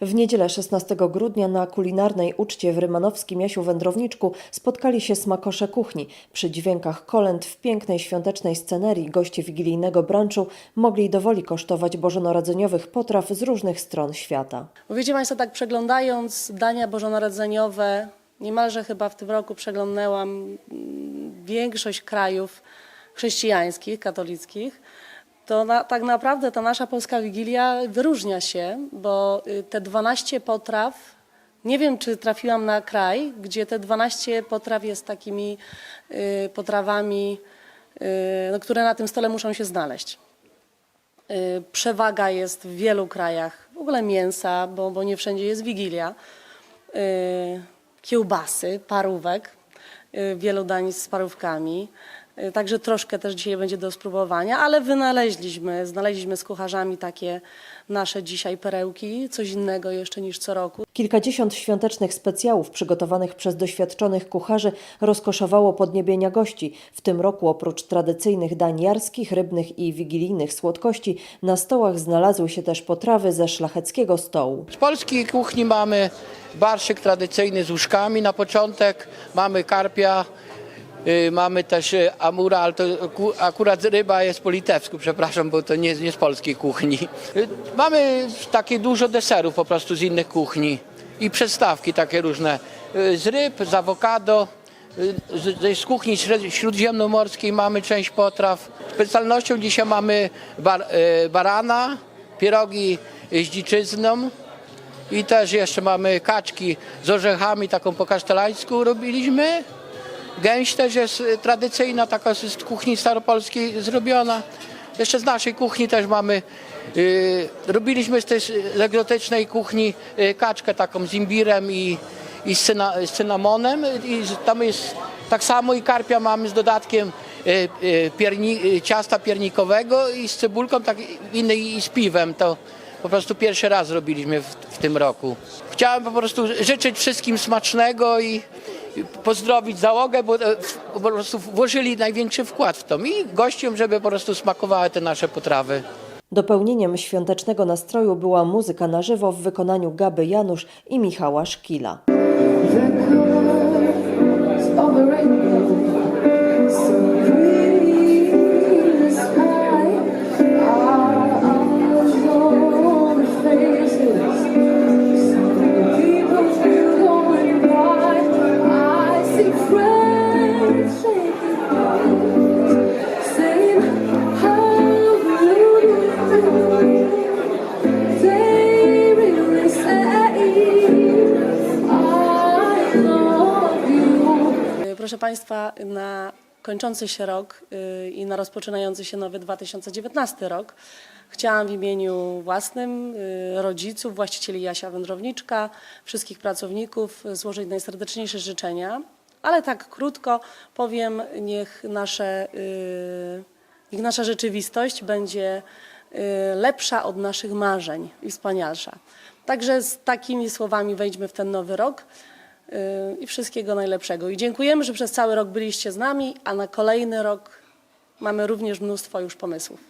W niedzielę 16 grudnia na kulinarnej uczcie w Rymanowskim Jasiu Wędrowniczku spotkali się smakosze kuchni. Przy dźwiękach kolęd w pięknej świątecznej scenerii goście wigilijnego brunchu mogli dowoli kosztować bożonarodzeniowych potraw z różnych stron świata. Wiecie Państwo, tak przeglądając dania bożonarodzeniowe, niemalże chyba w tym roku przeglądnęłam mm, większość krajów chrześcijańskich, katolickich, to na, tak naprawdę ta nasza polska Wigilia wyróżnia się, bo y, te 12 potraw, nie wiem czy trafiłam na kraj, gdzie te 12 potraw jest takimi y, potrawami, y, no, które na tym stole muszą się znaleźć. Y, Przewaga jest w wielu krajach, w ogóle mięsa, bo, bo nie wszędzie jest wigilia, y, kiełbasy, parówek, y, wielu dań z parówkami. Y, Także troszkę też dzisiaj będzie do spróbowania, ale wynaleźliśmy, znaleźliśmy z kucharzami takie nasze dzisiaj perełki, coś innego jeszcze niż co roku. Kilkadziesiąt świątecznych specjałów przygotowanych przez doświadczonych kucharzy rozkoszowało podniebienia gości. W tym roku oprócz tradycyjnych dań jarskich, rybnych i wigilijnych słodkości na stołach znalazły się też potrawy ze szlacheckiego stołu. Z polskiej kuchni mamy barszyk tradycyjny z łóżkami na początek, mamy karpia, mamy też y, amura, ale to ku- akurat ryba jest po litewsku, przepraszam, bo to nie, nie z polskiej kuchni. Y, Mamy takie dużo deserów po prostu z innych kuchni i przedstawki takie różne y, z ryb, z awokado. y, Z, z kuchni śródziemnomorskiej mamy część potraw. Specjalnością dzisiaj mamy bar, y, barana, pierogi z dziczyzną, i też jeszcze mamy kaczki z orzechami, taką po kasztelańsku robiliśmy. Gęś też jest y, tradycyjna, taka z kuchni staropolskiej zrobiona. Jeszcze z naszej kuchni też mamy, y, robiliśmy z tej egzotycznej kuchni y, kaczkę taką z imbirem i, i z, cyna, z cynamonem. I tam jest tak samo i karpia mamy z dodatkiem pierni, ciasta piernikowego i z cebulką tak innej i z piwem. To po prostu pierwszy raz robiliśmy w, w tym roku. Chciałem po prostu życzyć wszystkim smacznego i pozdrowić załogę, bo e, po prostu włożyli największy wkład w to i gościom, żeby po prostu smakowały te nasze potrawy. Dopełnieniem świątecznego nastroju była muzyka na żywo w wykonaniu Gaby Janusz i Michała Szkila. Proszę Państwa, na kończący się rok y, i na rozpoczynający się nowy 2019 rok chciałam w imieniu własnym, y, rodziców, właścicieli Jasia Wędrowniczka, wszystkich pracowników y, złożyć najserdeczniejsze życzenia, ale tak krótko powiem, niech, nasze, niech nasza rzeczywistość będzie lepsza od naszych marzeń i wspanialsza. Także z takimi słowami wejdźmy w ten nowy rok i wszystkiego najlepszego. I dziękujemy, że przez cały rok byliście z nami, a na kolejny rok mamy również mnóstwo już pomysłów.